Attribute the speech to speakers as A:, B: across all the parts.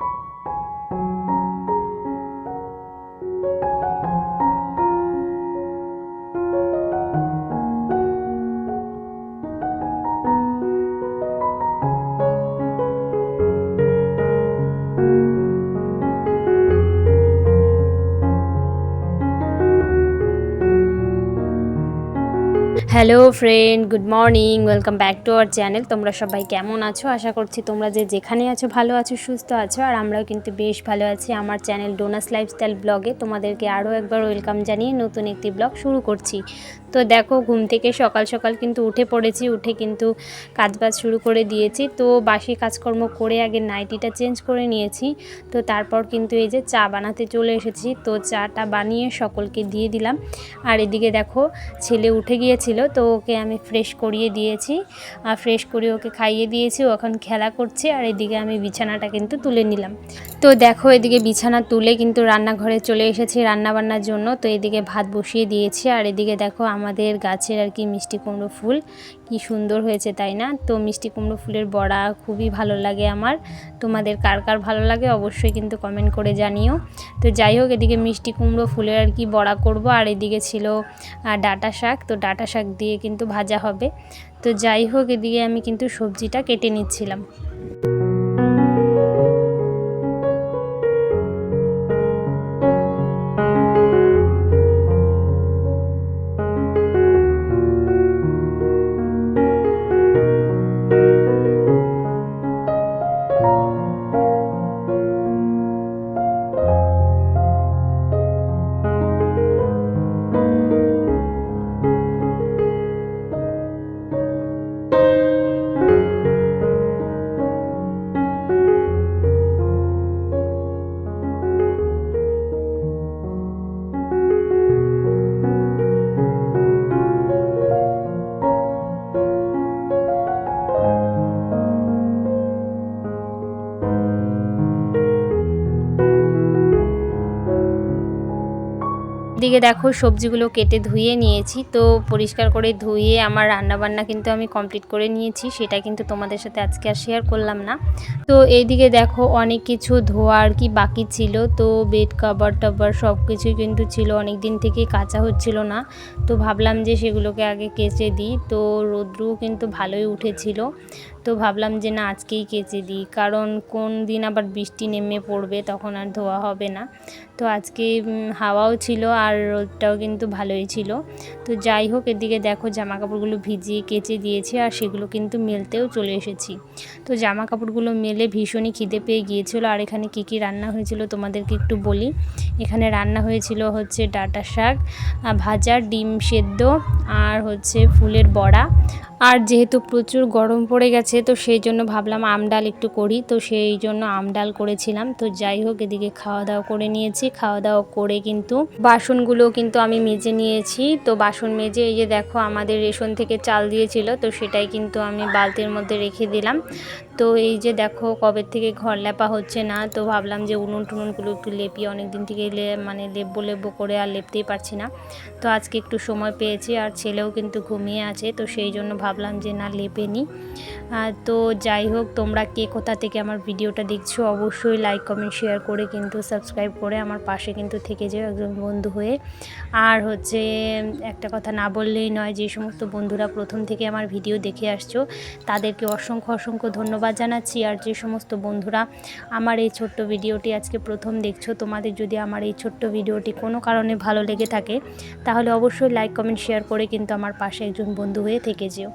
A: thank you hello friend, good morning, welcome back to our channel. তোমরা সবাই কেমন আছো? আশা করছি তোমরা যে যেখানে আছো ভালো আছো, সুস্থ আছো, আর আমরাও কিন্তু বেশ ভালো আছি আমার চ্যানেল ডোনাস লাইফস্টাইল ব্লগে। তোমাদেরকে আরও একবার ওয়েলকাম জানিয়ে নতুন একটি ব্লগ শুরু করছি। তো দেখো, ঘুম থেকে সকাল সকাল কিন্তু উঠে পড়েছি, উঠে কিন্তু কাজবাজ শুরু করে দিয়েছি। তো বাসি কাজকর্ম করে আগে নাইটিটা চেঞ্জ করে নিয়েছি। তো তারপর কিন্তু এই যে চা বানাতে চলে এসেছি। তো চাটা বানিয়ে সকলকে দিয়ে দিলাম। আর এদিকে দেখো, ছেলে উঠে গিয়েছিল, তো ওকে আমি ফ্রেশ করিয়ে দিয়েছি। আর ফ্রেশ করে ওকে খাইয়ে দিয়েছি, ও এখন খেলা করছে। আর এদিকে আমি বিছানাটা কিন্তু তুলে নিলাম। তো দেখো, এদিকে বিছানা তুলে কিন্তু রান্নাঘরে চলে এসেছি রান্নাবান্নার জন্য। তো এদিকে ভাত বসিয়ে দিয়েছি। আর এদিকে দেখো আমাদের গাছের আর কি মিষ্টি কুমড়ো ফুল। কি সুন্দর হয়েছে, তাই না? তো মিষ্টি কুমড়ো ফুলের বড়া খুবই ভালো লাগে আমার। তোমাদের কার কার ভালো লাগে অবশ্যই কিন্তু কমেন্ট করে জানিও। তো যাই হোক, এদিকে মিষ্টি কুমড়ো ফুলের আর কি বড়া করব, আর এদিকে ছিল ডাঁটা শাক। তো ডাঁটা শাক দিয়ে কিন্তু ভাজা হবে। তো যাই হোক, এদিকে আমি কিন্তু সবজিটা কেটে নিচ্ছিলাম। দিকে দেখো সবজিগুলো কেটে ধুয়ে নিয়েছি। তো পরিষ্কার করে ধুয়ে আমার রান্নাবান্না কিন্তু আমি কমপ্লিট করে নিয়েছি। সেটা কিন্তু তোমাদের সাথে আজকে আর শেয়ার করলাম না। তো এইদিকে দেখো অনেক কিছু ধোয়া আর কি বাকি ছিল। তো বেড কাভার টাভার সব কিছুই কিন্তু ছিল। অনেক দিন থেকে কাঁচা হচ্ছিল না। তো ভাবলাম যে সেগুলোকে আগে কেচে দিই। তো রৌদ্রও কিন্তু ভালোই উঠেছিল। তো ভাবলাম যে না, আজকেই কেচে দিই। কারণ কোন দিন আবার বৃষ্টি নেমে পড়বে তখন আর ধোয়া হবে না। তো আজকে হাওয়াও ছিল আর রোদটাও কিন্তু ভালোই ছিল। তো যাই হোক, এদিকে দেখো জামা কাপড়গুলো ভিজিয়ে কেচে দিয়েছি আর সেগুলো কিন্তু মেলতেও চলে এসেছি। তো জামা কাপড়গুলো মেলে ভীষণই খিদে পেয়ে গিয়েছিল। আর এখানে কী কী রান্না হয়েছিল তোমাদেরকে একটু বলি। এখানে রান্না হয়েছিল হচ্ছে ডাটা শাক ভাজা, ডিম সেদ্ধ আর হচ্ছে ফুলের বড়া। আর যেহেতু প্রচুর গরম পড়ে গেছে তো সেই জন্য ভাবলাম আমডাল একটু করি। তো সেই জন্য আমডাল করেছিলাম। তো যাই হোক, এদিকে খাওয়া দাওয়া করে নিয়েছি। খাওয়া দাওয়া করে কিন্তু বাসনগুলো কিন্তু আমি মেজে নিয়েছি। তো বাসন মেজে এই যে দেখো, আমাদের রেশন থেকে চাল দিয়েছিল। তো সেটাই কিন্তু আমি বালতির মধ্যে রেখে দিলাম। তো এই যে দেখো কবে থেকে ঘর লেপা হচ্ছে না, তো ভাবলাম যে উনুন টুনুনগুলো একটু লেপি অনেক দিন থেকে লে- মানে লেপবো লেপবো করে আর লেপতেই পারছি না। তো আজকে একটু সময় পেয়েছি আর ছেলেও কিন্তু ঘুমিয়ে আছে, তো সেই জন্য ভাবলাম যে না লেপে নিই তো যাই হোক, তোমরা কে কোথা থেকে আমার ভিডিওটা দেখছ অবশ্যই লাইক কমেন্ট শেয়ার করে কিন্তু সাবস্ক্রাইব করে আমার পাশে কিন্তু থেকে যেও একজন বন্ধু হয়ে। আর হচ্ছে একটা কথা না বললেই নয়, যে সমস্ত বন্ধুরা প্রথম থেকে আমার ভিডিও দেখে আসছো, তাদেরকে অসংখ্য অসংখ্য ধন্যবাদ। জানাচ্ছি। আর যে সমস্ত বন্ধুরা, আমার এই ছোট্ট ভিডিওটি আজকে প্রথম দেখছ, তোমাদের যদি আমার এই ছোট্ট ভিডিওটি কোনো কারণে ভালো লেগে থাকে, তাহলে অবশ্যই লাইক কমেন্ট শেয়ার করে কিন্তু আমার পাশে একজন বন্ধু হয়ে থেকে যেও।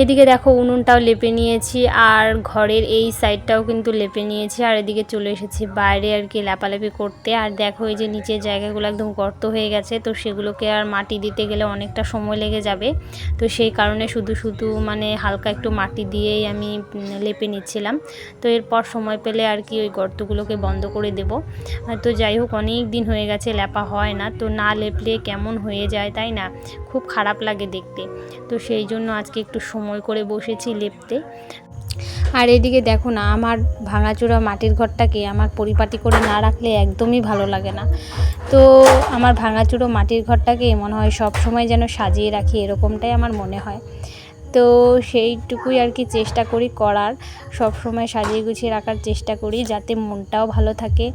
A: এদিকে দেখো উনুনটাও লেপে নিয়েছি, আর ঘরের এই সাইডটাও কিন্তু লেপে নিয়েছি, আর এদিকে চলে এসেছি বাইরে আর কি লেপালেপি করতে। আর দেখো এই যে নিচের জায়গাগুলো একদম গর্ত হয়ে গেছে, তো সেগুলোকে আর মাটি দিতে গেলে অনেকটা সময় লেগে যাবে। তো সেই কারণে শুধু শুধু মানে হালকা একটু মাটি দিয়েই আমি লেপে নিচ্ছিলাম। তো এরপর সময় পেলে আর কি ওই গর্তগুলোকে বন্ধ করে দেব। তো যাই হোক, অনেক দিন হয়ে গেছে, লেপা হয় না, তো না লেপলে কেমন হয়ে যায় তাই না? খুব খারাপ লাগে দেখতে। তো সেই জন্য আজকে একটু সময় করে বসেছি লেপতে। আর এদিকে দেখো না, আমার ভাঙাচোরা মাটির ঘরটাকে আমার পরিপাটি করে না রাখলে একদমই ভালো লাগে না। তো আমার ভাঙাচুরো মাটির ঘরটাকে মনে হয় সব সময় যেন সাজিয়ে রাখি, এরকমটাই আমার মনে হয়। তো সেইটুকুই আর কি চেষ্টা করি করার, সব সময় সাজিয়ে গুছিয়ে রাখার চেষ্টা করি যাতে মনটাও ভালো থাকে।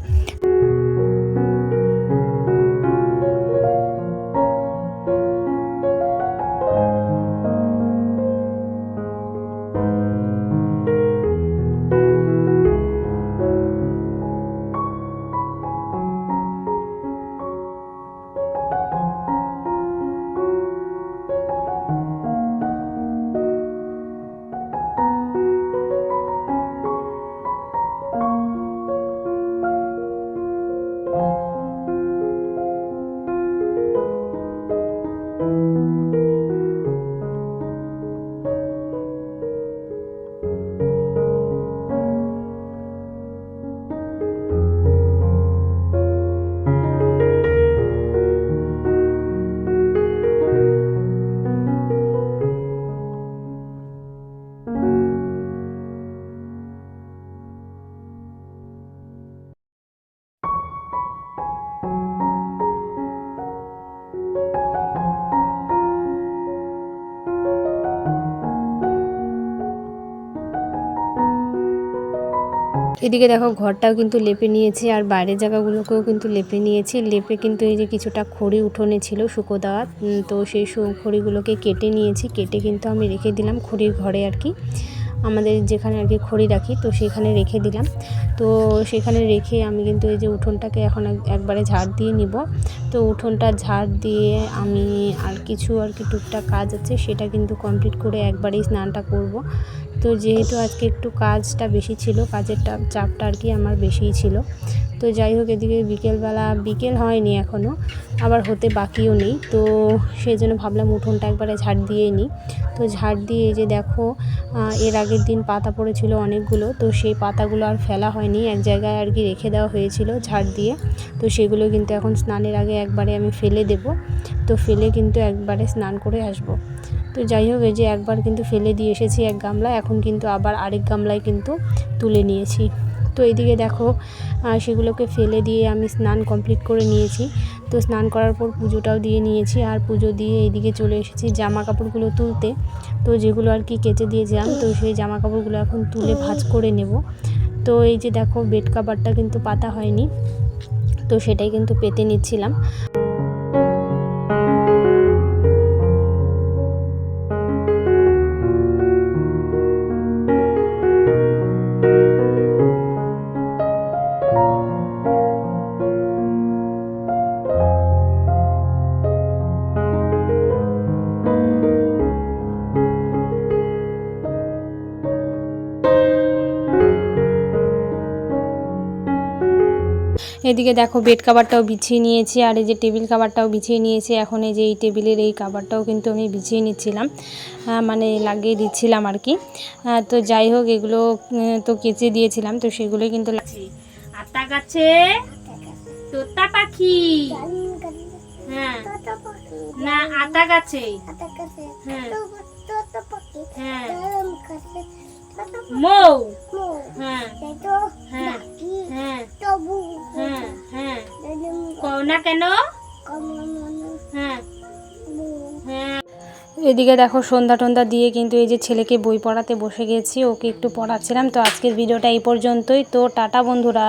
A: এদিকে দেখো, ঘরটাও কিন্তু লেপে নিয়েছি আর বাইরের জায়গাগুলোকেও কিন্তু লেপে নিয়েছি। লেপে কিন্তু এই যে কিছুটা খড়ি উঠোনে ছিল শুকো দেওয়া তো সেই খড়িগুলোকে কেটে নিয়েছি। কেটে কিন্তু আমি রেখে দিলাম খড়ির ঘরে আর কি। আমাদের যেখানে আর কি খড়ি রাখি, তো সেখানে রেখে দিলাম। তো সেখানে রেখে আমি কিন্তু এই যে উঠোনটাকে এখন এক- একবারে ঝাড় দিয়ে নিব। তো উঠোনটা ঝাড় দিয়ে আমি আর কিছু আর কি টুকটাক কাজ আছে, সেটা কিন্তু কমপ্লিট করে একবারেই স্নানটা করব। তো যেহেতু আজকে একটু কাজটা বেশি ছিল, কাজের চাপটা আর কি আমার বেশিই ছিল। তো যাই হোক, এদিকে বিকেলবেলা, বিকেল হয়নি এখনও আবার হতে বাকিও নেই। তো সেই জন্য ভাবলাম উঠোনটা একবারে ঝাড় দিয়ে নিই। তো ঝাড় দিয়ে যে দেখো এর আগের দিন পাতা পড়েছিল অনেকগুলো, তো সেই পাতাগুলো আর ফেলা হয়নি, এক জায়গায় আর কি রেখে দেওয়া হয়েছিল ঝাড় দিয়ে। তো সেগুলো কিন্তু এখন স্নানের আগে একবারে আমি ফেলে দেব। তো ফেলে কিন্তু একবারে স্নান করে আসব। তো যাই হোক, এই যে একবার কিন্তু ফেলে দিয়ে এসেছি এক গামলা, এখন কিন্তু আবার আরেক গামলায় কিন্তু তুলে নিয়েছি। তো এইদিকে দেখো সেগুলোকে ফেলে দিয়ে আমি স্নান কমপ্লিট করে নিয়েছি। তো স্নান করার পর পুজোটাও দিয়ে নিয়েছি, আর পুজো দিয়ে এইদিকে চলে এসেছি জামা কাপড়গুলো তুলতে। তো যেগুলো আর কি কেচে দিয়েছিলাম, তো সেই জামা কাপড়গুলো এখন তুলে ভাঁজ করে নেব। তো এই যে দেখো, বেড কাভারটা কিন্তু পাতা হয়নি, তো সেটাই কিন্তু পেতে নিচ্ছিলাম। এদিকে দেখো বেড কাভারটাও বিছিয়ে নিয়েছি আর এই যে টেবিল কাভারটাও বিছিয়ে নিয়েছি। এখন এই যে এই টেবিলের এই কাভারটাও কিন্তু আমি বিছিয়ে নিচ্ছিলাম মানে লাগিয়ে দিচ্ছিলাম আর কি। তো যাই হোক এগুলো তো কেচে দিয়েছিলাম তো সেগুলোই কিন্তু আতা গাছে? তোতা পাখি? হ্যাঁ। না আতা গাছে। হ্যাঁ। হ্যাঁ। মৌ। এদিকে দেখো সন্ধ্যা টন্ধা দিয়ে কিন্তু এই যে ছেলেকে বই পড়াতে বসে গেছি, ওকে একটু পড়াচ্ছিলাম। তো আজকের ভিডিওটা এই পর্যন্তই। তো টাটা বন্ধুরা।